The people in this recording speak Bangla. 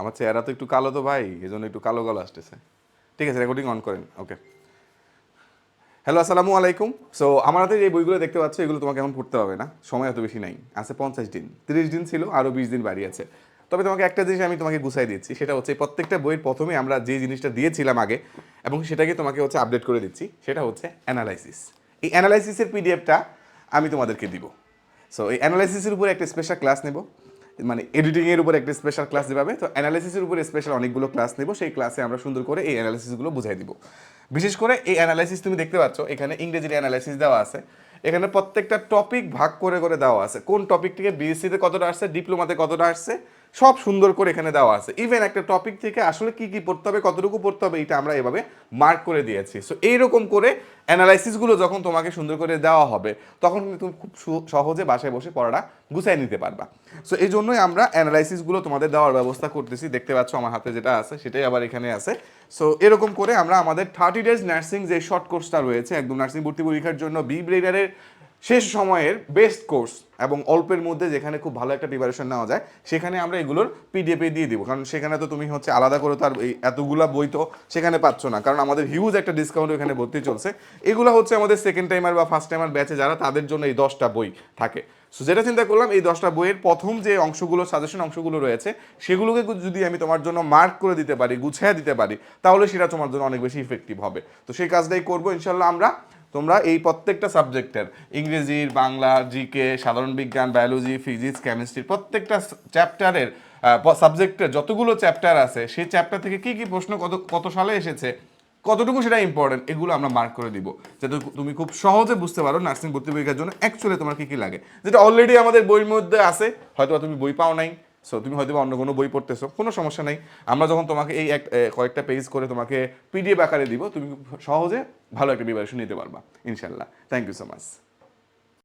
আমার চেহারা তো একটু কালো তো ভাই এই জন্য একটু কালো কালো আসতেছে। ঠিক আছে রেকর্ডিং অন করেন ওকে হ্যালো আসসালামু আলাইকুম। সো আমার হাতে যে বইগুলো দেখতে পাচ্ছ, এগুলো তোমাকে এখন পড়তে হবে না, সময় এত বেশি নাই। আছে পঞ্চাশ দিন, তিরিশ দিন ছিল আরও বিশ দিন বাড়ি আছে। তবে তোমাকে একটা জিনিস আমি তোমাকে গুছাই দিচ্ছি, সেটা হচ্ছে প্রত্যেকটা বইয়ের প্রথমে আমরা যে জিনিসটা দিয়েছিলাম আগে, এবং সেটাকে তোমাকে হচ্ছে আপডেট করে দিচ্ছি, সেটা হচ্ছে অ্যানালাইসিস এই অ্যানালাইসিসের পিডিএফটা আমি তোমাদেরকে দিব। সো এই অ্যানালাইসিসের উপরে একটা স্পেশাল ক্লাস নেব মানে এডিটিংয়ের উপর একটা স্পেশাল ক্লাস দেবে তো অ্যানালাইসিসের উপর স্পেশাল অনেকগুলো ক্লাস নেব। সেই ক্লাসে আমরা সুন্দর করে এই অ্যানালাইসিসগুলো বুঝাই দিব। বিশেষ করে এই অ্যানালাইসিস তুমি দেখতে পাচ্ছ, এখানে ইংরেজির অ্যানালাইসিস দেওয়া আছে। এখানে প্রত্যেকটা টপিক ভাগ করে করে দেওয়া আছে। কোন টপিক থেকে বিএসসিতে কতটা আসছে ডিপ্লোমাতে কতটা আসছে সব সুন্দর করে এখানে দেওয়া আছে। ইভেন একটা টপিক থেকে আসলে কি কি পড়তে হবে, কতটুকু পড়তে হবে, এটা আমরা এভাবে মার্ক করে দিয়েছি। সো এইরকম করে অ্যানালাইসিসগুলো যখন তোমাকে সুন্দর করে দেওয়া হবে, তখন কিন্তু তুমি খুব সহজে বাসায় বসে পড়াটা গুছাই নিতে পারবা। সো এই জন্যই আমরা অ্যানালাইসিসগুলো তোমাদের দেওয়ার ব্যবস্থা করতেছি। দেখতে পাচ্ছ আমার হাতে যেটা আছে, সেটাই আবার এখানে আছে। সো এরকম করে আমরা আমাদের থার্টি ডেজ নার্সিং যে শর্ট কোর্সটা রয়েছে, একদম নার্সিং ভর্তি পরীক্ষার জন্য বি ব্রেডারের শেষ সময়ের বেস্ট কোর্স এবং অল্পের মধ্যে যেখানে খুব ভালো একটা প্রিপারেশন নেওয়া যায়, সেখানে আমরা এগুলোর পিডিএফে দিয়ে দিব। কারণ সেখানে তো তুমি হচ্ছে আলাদা করে তার এই এতগুলা বই তো সেখানে পাচ্ছ না। কারণ আমাদের হিউজ একটা ডিসকাউন্ট এখানে ভর্তি চলছে। এগুলো হচ্ছে আমাদের সেকেন্ড টাইমার বা ফার্স্ট টাইমার ব্যাচে যারা তাদের জন্য এই দশটা বই থাকে। সো যেটা চিন্তা করলাম, এই দশটা বইয়ের প্রথম যে অংশগুলো সাজেশন অংশগুলো রয়েছে, সেগুলোকে যদি আমি তোমার জন্য মার্ক করে দিতে পারি, গুছিয়ে দিতে পারি, তাহলে সেটা তোমার জন্য অনেক বেশি ইফেক্টিভ হবে। তো সেই কাজটাই করব। ইনশাল্লাহ আমরা তোমরা এই প্রত্যেকটা সাবজেক্টের ইংরেজির বাংলা জিকে সাধারণ বিজ্ঞান বায়োলজি ফিজিক্স কেমিস্ট্রি প্রত্যেকটা চ্যাপ্টারের সাবজেক্টের যতগুলো চ্যাপ্টার আছে, সেই চ্যাপ্টার থেকে কি কি প্রশ্ন কত কত সালে এসেছে, কতটুকু সেটা ইম্পর্টেন্ট এগুলো আমরা মার্ক করে দিব। যাতে তুমি খুব সহজে বুঝতে পারো নার্সিং ভর্তি পরীক্ষার জন্য অ্যাকচুয়ালি তোমার কী কী লাগে। যেটা অলরেডি আমাদের বইয়ের মধ্যে আছে হয়তো তুমি বই পাও নাই সো তুমি হয়তো অন্য কোনো বই পড়তেছো, কোনো সমস্যা নেই। আমরা যখন তোমাকে এই এক কয়েকটা পেজ করে তোমাকে পিডিএফ আকারে দিব, তুমি সহজে ভালো একটা প্রিপারেশন নিতে পারবা ইনশাল্লাহ থ্যাংক ইউ সো মাচ